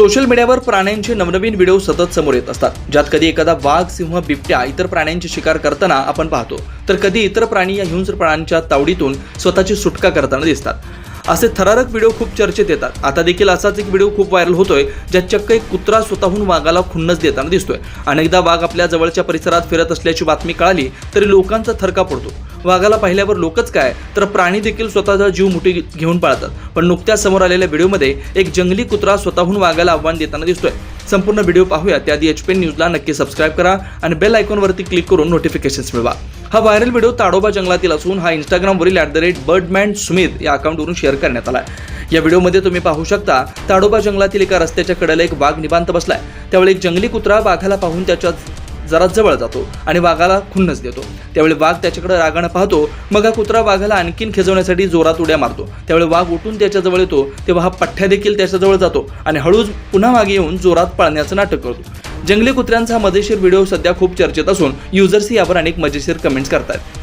Social मीडियावर प्राण्यांचे नवनवीन व्हिडिओ सतत समोर येत असतात. ज्यात कधी एखादा वाघ सिंह बिबट्या इतर प्राण्यांची शिकार करताना आपण पाहतो. तर कधी इतर प्राणी या हिंस्र प्राण्यांच्या तावडीतून स्वतःची सुटका करताना दिसतात. असे थरारक व्हिडिओ खूप चर्चेत येतात. आता देखील असाच एक व्हिडिओ खूप व्हायरल होतोय ज्यात चक्क एक कुत्रा स्वतःहून वाघाला खुन्नस देताना दिसतोय. अनेकदा वाघ आपल्या जवळच्या परिसरात फिरत असल्याची बातमी कळाली तरी लोकांचा थरका पडतो वाघाला पाहिल्यावर लोकच काय? तर प्राणी देखील स्वतःचा जीव मुठी घेऊन पाळतात. पण नुकत्याच समोर आलेल्या व्हिडिओमध्ये एक जंगली कुत्रा स्वतःहून वाघाला आव्हान देताना दिसतोय. संपूर्ण व्हिडिओ पाहूया. त्याआधी एच पी न्यूजला नक्की सबस्क्राईब करा आणि बेल आयकॉनवरती क्लिक करून नोटिफिकेशन्स मिळवा. हा व्हायरल व्हिडिओ ताडोबा जंगलातील असून हा इंस्टाग्रामवरील at the rate birdman Sumit या अकाउंटवरून शेअर करण्यात आला आहे या व्हिडिओमध्ये तुम्ही पाहू शकता ताडोबा जंगलातील एका रस्त्याच्या कडेला एक वाघ निवांत बसलाय. त्यावेळी एक जंगली कुत्रा वाघाला पाहून त्याच्या जरा जवळ जातो आणि वाघाला खुन्नस देतो. त्यावेळी वाघ त्याच्याकडे रागानं पाहतो मग हा कुत्रा वाघाला आणखीन खेचवण्यासाठी जोरात उड्या मारतो. त्यावेळी वाघ उठून त्याच्याजवळ येतो तेव्हा हा पठ्ठ्या देखील त्याच्याजवळ जातो आणि हळूच पुन्हा मागे येऊन जोरात पळण्याचं नाटक करतो. जंगली कुत्र्यांचा हा मजेशीर व्हिडिओ सध्या खूप चर्चेत असून युजर्सही यावर अनेक मजेशीर कमेंट्स करतात